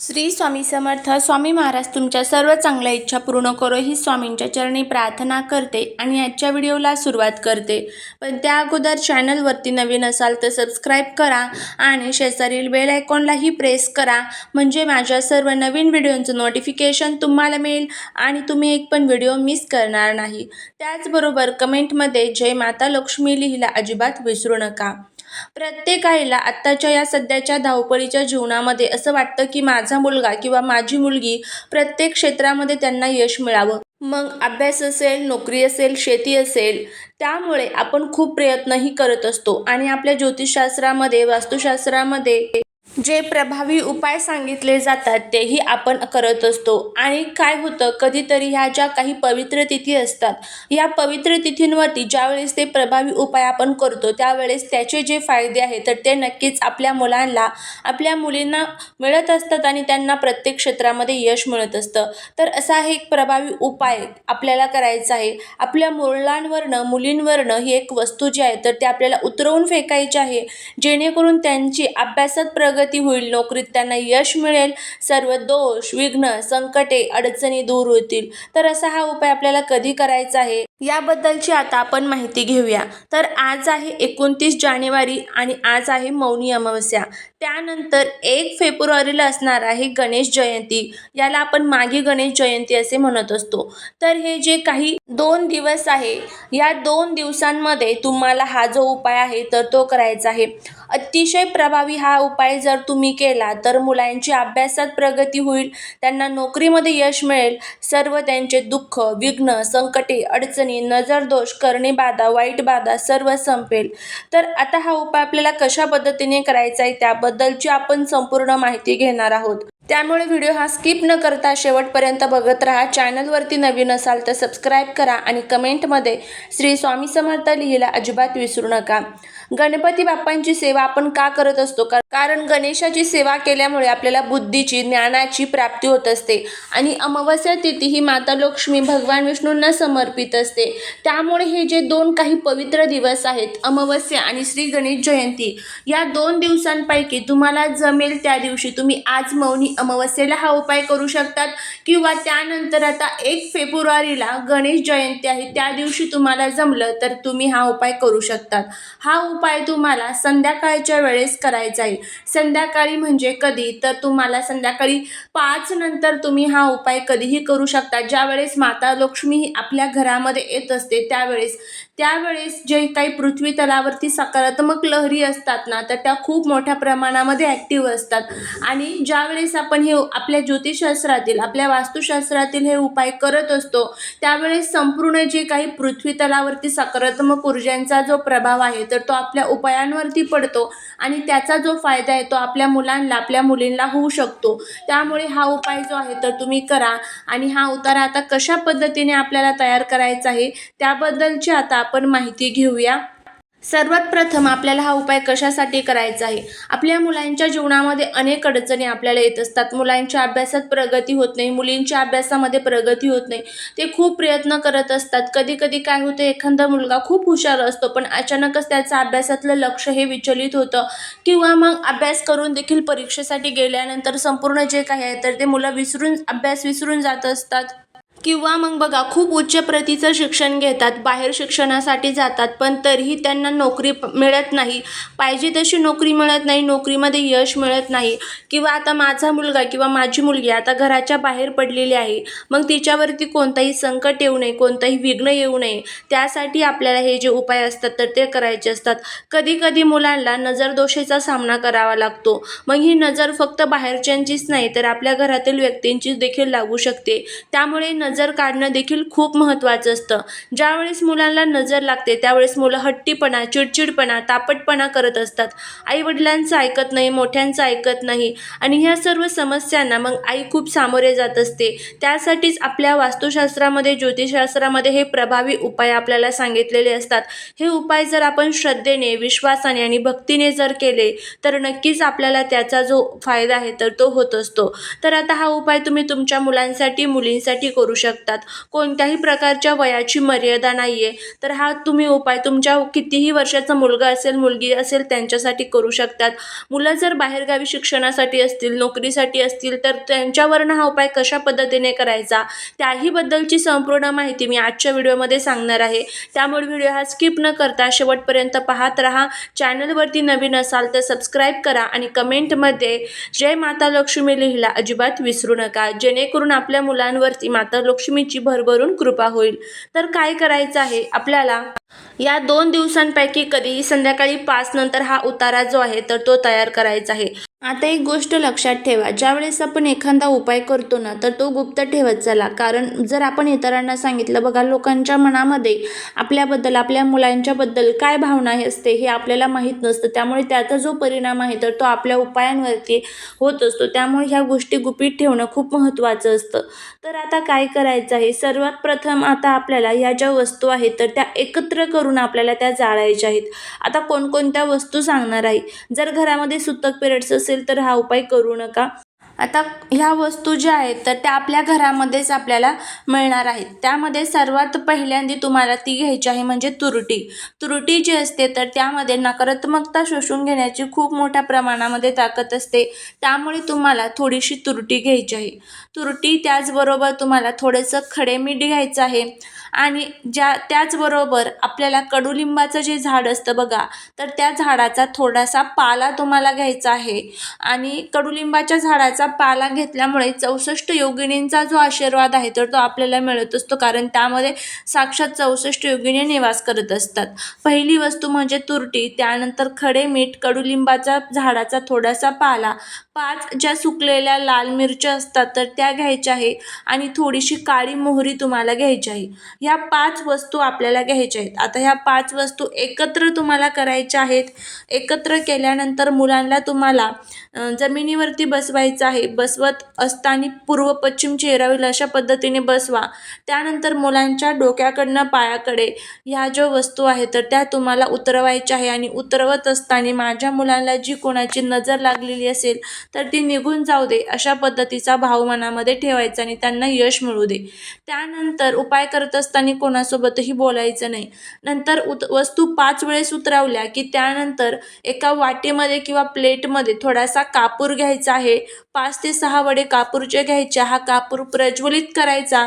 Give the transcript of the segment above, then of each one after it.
श्री स्वामी समर्थ स्वामी महाराज तुमच्या सर्व चांगल्या इच्छा पूर्ण करो ही स्वामींच्या चरणी प्रार्थना करते आणि आजच्या व्हिडिओला सुरुवात करते. पण त्या अगोदर चॅनलवरती नवीन असाल तर सबस्क्राईब करा आणि शेजारील बेल आयकॉनलाही प्रेस करा. म्हणजे माझ्या सर्व नवीन व्हिडिओंचं नोटिफिकेशन तुम्हाला मिळेल आणि तुम्ही एक पण व्हिडिओ मिस करणार नाही. त्याचबरोबर कमेंटमध्ये जय माता लक्ष्मी लिहिला अजिबात विसरू नका. प्रत्येक आईला आत्ताच्या या सध्याच्या धावपळीच्या जीवनामध्ये असं वाटतं की माझा मुलगा किंवा माझी मुलगी प्रत्येक क्षेत्रामध्ये त्यांना यश मिळावं. मग अभ्यास असेल नोकरी असेल शेती असेल त्यामुळे आपण खूप प्रयत्नही करत असतो. आणि आपल्या ज्योतिषशास्त्रामध्ये वास्तुशास्त्रामध्ये जे प्रभावी उपाय सांगितले जातात तेही आपण करत असतो. आणि काय होतं कधीतरी ह्या ज्या काही पवित्र तिथी असतात या पवित्र तिथींवरती ज्यावेळेस ते प्रभावी उपाय आपण करतो त्यावेळेस त्याचे जे फायदे आहेत तर ते नक्कीच आपल्या मुलांना आपल्या मुलींना मिळत असतात आणि त्यांना प्रत्येक क्षेत्रामध्ये यश मिळत असतं. तर असा हे एक प्रभावी उपाय आपल्याला करायचा आहे. आपल्या मुलांवरनं मुलींवरनं ही एक वस्तू जी आहे तर ते आपल्याला उतरवून फेकायची आहे. जेणेकरून त्यांची अभ्यासात प्रगती होईल नोकरीत त्यांना यश मिळेल सर्व दोष विघ्न संकटे अडचणी दूर होतील. तर असा हा उपाय आपल्याला कधी करायचा आहे? याबद्दलची आता आपण माहिती घेऊया. तर आज आहे एकोणतीस जानेवारी आणि आज आहे मौनी अमावस्या. त्यानंतर एक फेब्रुवारीला असणार आहे गणेश जयंती. याला आपण मागे गणेश जयंती असे म्हणत असतो. तर हे जे काही दोन दिवस आहे या दोन दिवसांमध्ये तुम्हाला हा जो उपाय आहे तर तो करायचा आहे. अतिशय प्रभावी हा उपाय जर तुम्ही केला तर मुलांची अभ्यासात प्रगती होईल त्यांना नोकरीमध्ये यश मिळेल. सर्व त्यांचे दुःख विघ्न संकटे अडचणी नजरदोष करणे बाधा वाईट बाधा सर्व संपेल. तर आता हा उपाय आपल्याला कशा पद्धतीने करायचा आहे त्याबद्दलची आपण संपूर्ण माहिती घेणार आहोत. त्यामुळे व्हिडिओ हा स्किप न करता शेवटपर्यंत बघत राहा. चॅनलवरती नवीन असाल तर सबस्क्राईब करा आणि कमेंटमध्ये श्री स्वामी समर्थ लिहिला अजिबात विसरू नका. गणपती बाप्पांची सेवा आपण का करत असतो? का- कारण गणेशाची सेवा केल्यामुळे आपल्याला बुद्धीची ज्ञानाची प्राप्ती होत असते. आणि अमावस्या तिथी ही माता लक्ष्मी भगवान विष्णूंना समर्पित असते. त्यामुळे हे जे दोन काही पवित्र दिवस आहेत अमावस्या आणि श्री गणेश जयंती या दोन दिवसांपैकी तुम्हाला जमेल त्या दिवशी तुम्ही आज मौनी अमावस्येला हा उपाय करू शकतात. किंवा त्यानंतर आता एक फेब्रुवारीला गणेश जयंती आहे त्या दिवशी तुम्हाला जमलं तर तुम्ही हा उपाय करू शकतात. हा उपाय उपाय तुम्हाला संध्याकाळच्या वेळेस करायचा आहे संध्याकाळी म्हणजे कधी? तर तुम्हाला संध्याकाळी पाच नंतर तुम्ही हा उपाय कधीही करू शकता. ज्यावेळेस माता लक्ष्मी ही आपल्या घरामध्ये येत असते त्यावेळेस त्यावेळेस जे काही पृथ्वी तलावरती सकारात्मक लहरी असतात ना तर त्या खूप मोठ्या प्रमाणामध्ये ॲक्टिव्ह असतात. आणि ज्यावेळेस आपण हे आपल्या ज्योतिषशास्त्रातील आपल्या वास्तुशास्त्रातील हे उपाय करत असतो त्यावेळेस संपूर्ण जे काही पृथ्वी तलावरती सकारात्मक ऊर्जांचा जो प्रभाव आहे तर तो आपल्या उपायांवरती पडतो आणि त्याचा जो फायदा आहे तो आपल्या मुलांना आपल्या मुलींना होऊ शकतो. त्यामुळे हा उपाय जो आहे तर तुम्ही करा. आणि हा उतारा आता कशा पद्धतीने आपल्याला तयार करायचा आहे त्याबद्दलची आता आपण माहिती घेऊया. सर्वात प्रथम आपल्याला हा उपाय कशासाठी करायचा आहे? आपल्या मुलांच्या जीवनामध्ये अनेक अडचणी आपल्याला येत असतात. मुलांच्या अभ्यासात प्रगती होत नाही. मुलींच्या अभ्यासामध्ये प्रगती होत नाही. ते खूप प्रयत्न करत असतात. कधी कधी काय होतं एखादा मुलगा खूप हुशार असतो पण अचानकच त्याचं अभ्यासातलं लक्ष हे विचलित होतं किंवा मग अभ्यास करून देखील परीक्षेसाठी गेल्यानंतर संपूर्ण जे काही आहे तर ते मुलं विसरून अभ्यास विसरून जात असतात. किंवा मग बघा खूप उच्च प्रतीचं शिक्षण घेतात बाहेर शिक्षणासाठी जातात पण तरीही त्यांना नोकरी मिळत नाही. पाहिजे तशी नोकरी मिळत नाही नोकरीमध्ये यश मिळत नाही. किंवा आता माझा मुलगा किंवा माझी मुलगी आता घराच्या बाहेर पडलेली आहे. मग तिच्यावरती कोणताही संकट येऊ नये कोणताही विघ्न येऊ नये. त्यासाठी आपल्याला हे जे उपाय असतात तर ते करायचे असतात. कधी कधी मुलांना नजरदोषेचा सामना करावा लागतो. मग ही नजर फक्त बाहेरच्यांचीच नाही तर आपल्या घरातील व्यक्तींचीच देखील लागू शकते. त्यामुळे नजर नजर काढणं देखील खूप महत्त्वाचं असतं. ज्यावेळेस मुलांना नजर लागते त्यावेळेस मुलं हट्टीपणा चिडचिडपणा तापटपणा करत असतात. आईवडिलांचं ऐकत नाही मोठ्यांचं ऐकत नाही आणि ह्या सर्व समस्यांना मग आई खूप सामोरे जात असते. त्यासाठीच आपल्या वास्तुशास्त्रामध्ये ज्योतिषशास्त्रामध्ये हे प्रभावी उपाय आपल्याला सांगितलेले असतात. हे उपाय जर आपण श्रद्धेने विश्वासाने आणि भक्तीने जर केले तर नक्कीच आपल्याला त्याचा जो फायदा आहे तर तो होत असतो. तर आता हा उपाय तुम्ही तुमच्या मुलांसाठी मुलींसाठी करू शकतात. कोणत्याही प्रकारच्या वयाची मर्यादा नाही आहे तर हा तुम्ही उपाय तुमच्या कितीही वर्षाचा मुलगा असेल मुलगी असेल त्यांच्यासाठी करू शकतात. मुलं जर बाहेरगावी शिक्षणासाठी असतील नोकरीसाठी असतील तर त्यांच्यावरनं हा उपाय कशा पद्धतीने करायचा? त्याहीबद्दलची संपूर्ण माहिती मी आजच्या व्हिडिओमध्ये सांगणार आहे. त्यामुळे व्हिडिओ हा स्किप न करता शेवटपर्यंत पाहत राहा. चॅनलवरती नवीन असाल तर सबस्क्राईब करा आणि कमेंटमध्ये जय माता लक्ष्मी लिहिला अजिबात विसरू नका. जेणेकरून आपल्या मुलांवरती माता लक्ष्मीची भरभरून कृपा होईल. तर काय करायचं आहे आपल्याला? या दोन दिवसांपैकी कधीही संध्याकाळी पाच नंतर हा उतारा जो आहे तर तो तयार करायचा आहे. आता एक गोष्ट लक्षात ठेवा. ज्यावेळेस आपण एखादा उपाय करतो ना तर तो गुप्त ठेवत चला. कारण जर आपण इतरांना सांगितलं बघा लोकांच्या मनामध्ये आपल्याबद्दल आपल्या मुलांच्याबद्दल काय भावना हे असते हे आपल्याला माहीत नसतं. त्यामुळे त्याचा जो परिणाम आहे तर तो आपल्या उपायांवरती होत असतो. त्यामुळे ह्या गोष्टी गुपित ठेवणं खूप महत्त्वाचं असतं. तर आता काय करायचं आहे? सर्वात प्रथम आता आपल्याला ह्या ज्या वस्तू आहेत तर त्या एकत्र करून आपल्याला त्या जाळायच्या आहेत. आता कोणकोणत्या वस्तू सांगणार आहे? जर घरामध्ये सुतक पिरियड्स असेल तर हा उपाय करू नका. आता ह्या वस्तू ज्या आहेत तर त्या आपल्या घरामध्येच आपल्याला मिळणार आहेत. त्यामध्ये सर्वात पहिल्यांदी तुम्हाला ती घ्यायची आहे म्हणजे तुरटी. तुरटी जी असते तर त्यामध्ये नकारात्मकता शोषून घेण्याची खूप मोठ्या प्रमाणामध्ये ताकद असते. त्यामुळे तुम्हाला थोडीशी तुरटी घ्यायची आहे. तुरटी त्याचबरोबर तुम्हाला थोडंसं खडे मीठ घ्यायचं आहे. आणि ज्या त्याचबरोबर आपल्याला कडुलिंबाचं जे झाड असतं बघा तर त्या झाडाचा थोडासा पाला तुम्हाला घ्यायचा आहे. आणि कडुलिंबाच्या झाडाचा पाला घेतल्यामुळे चौसष्ट योगिनींचा जो आशीर्वाद आहे तर तो आपल्याला मिळत असतो. कारण त्यामध्ये साक्षात चौसष्ट योगिनी निवास करत असतात. पहिली वस्तू म्हणजे तुरटी त्यानंतर खडे मीठ कडुलिंबाचा झाडाचा थोडासा पाला. पाच ज्या सुकलेल्या लाल मिरच्या असतात तर त्या घ्यायच्या आहे. आणि थोडीशी काळी मोहरी तुम्हाला घ्यायची आहे. ह्या पाच वस्तू आपल्याला घ्यायच्या आहेत. आता ह्या पाच वस्तू एकत्र तुम्हाला करायच्या आहेत. एकत्र केल्यानंतर मुलांना तुम्हाला जमिनीवरती बसवायचं आहे. बसवत असताना पूर्व पश्चिम चेहरावील अशा पद्धतीने बसवा. त्यानंतर मुलांच्या डोक्याकडनं पायाकडे ह्या ज्या वस्तू आहेत तर त्या तुम्हाला उतरवायच्या आहे आणि उतरवत असताना माझ्या मुलांना जी कोणाची नजर लागलेली असेल तर ती निघून जाऊ दे अशा पद्धतीचा भाव मनामध्ये ठेवायचा आणि त्यांना यश मिळू दे. त्यानंतर उपाय करत असताना कोणासोबतही बोलायचं नाही. नंतर उत वस्तू पाच वेळेस उतरवल्या की त्यानंतर एका वाटीमध्ये किंवा प्लेटमध्ये थोडासा कापूर घ्यायचा आहे. पाच ते सहा वडे कापूरचे घ्यायचे हा कापूर प्रज्वलित करायचा.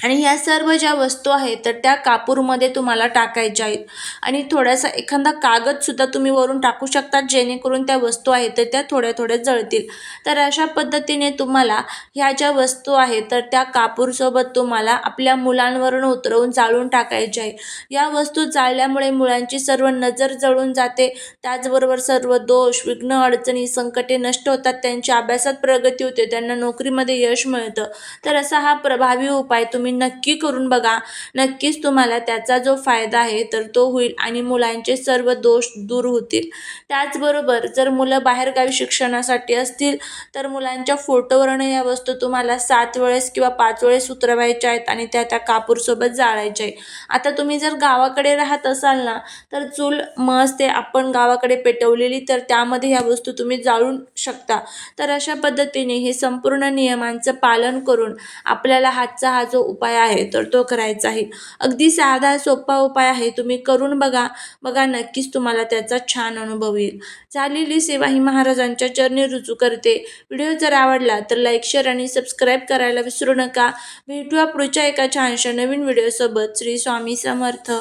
आणि ह्या सर्व ज्या वस्तू आहेत तर त्या कापूरमध्ये तुम्हाला टाकायच्या आहेत. आणि थोडासा एखादा कागदसुद्धा तुम्ही वरून टाकू शकता जेणेकरून त्या वस्तू आहेत तर त्या थोड्या थोड्या जळतील. तर अशा पद्धतीने तुम्हाला ह्या ज्या वस्तू आहेत तर त्या कापूरसोबत तुम्हाला आपल्या मुलांवरून उतरवून जाळून टाकायच्या आहे या वस्तू जाळल्यामुळे मुलांची सर्व नजर जळून जाते. त्याचबरोबर सर्व दोष विघ्न अडचणी संकटे नष्ट होतात. त्यांच्या अभ्यासात प्रगती होते. त्यांना नोकरीमध्ये यश मिळतं. तर असा हा प्रभावी उपाय तुम्ही तुम्ही नक्की करून बघा. नक्कीच तुम्हाला त्याचा जो फायदा आहे तर तो होईल आणि मुलांचे सर्व दोष दूर होतील. त्याचबरोबर जर मुलं बाहेरगावी शिक्षणासाठी असतील तर मुलांच्या फोटोवरनं या वस्तू तुम्हाला सात वेळेस किंवा पाच वेळेस उतरवायच्या आहेत आणि त्या त्या कापूरसोबत जाळायच्या आहे आता तुम्ही जर गावाकडे राहत असाल ना तर चूल मस्त आहे आपण गावाकडे पेटवलेली तर त्यामध्ये ह्या वस्तू तुम्ही जाळून शकता. तर अशा पद्धतीने हे संपूर्ण नियमांचं पालन करून आपल्याला हातचा हा जो उपाय आहे तर तो करायचा आहे. अगदी साधा सोपा उपाय आहे तुम्ही करून बघा. बघा नक्कीच तुम्हाला त्याचा छान अनुभव येईल. झालेली सेवा ही महाराजांच्या चरणी रुजू करते. व्हिडिओ जर आवडला तर लाईक शेअर आणि सबस्क्राईब करायला विसरू नका. भेटूया पुढच्या एका छानशा नवीन व्हिडिओसोबत. श्री स्वामी समर्थ.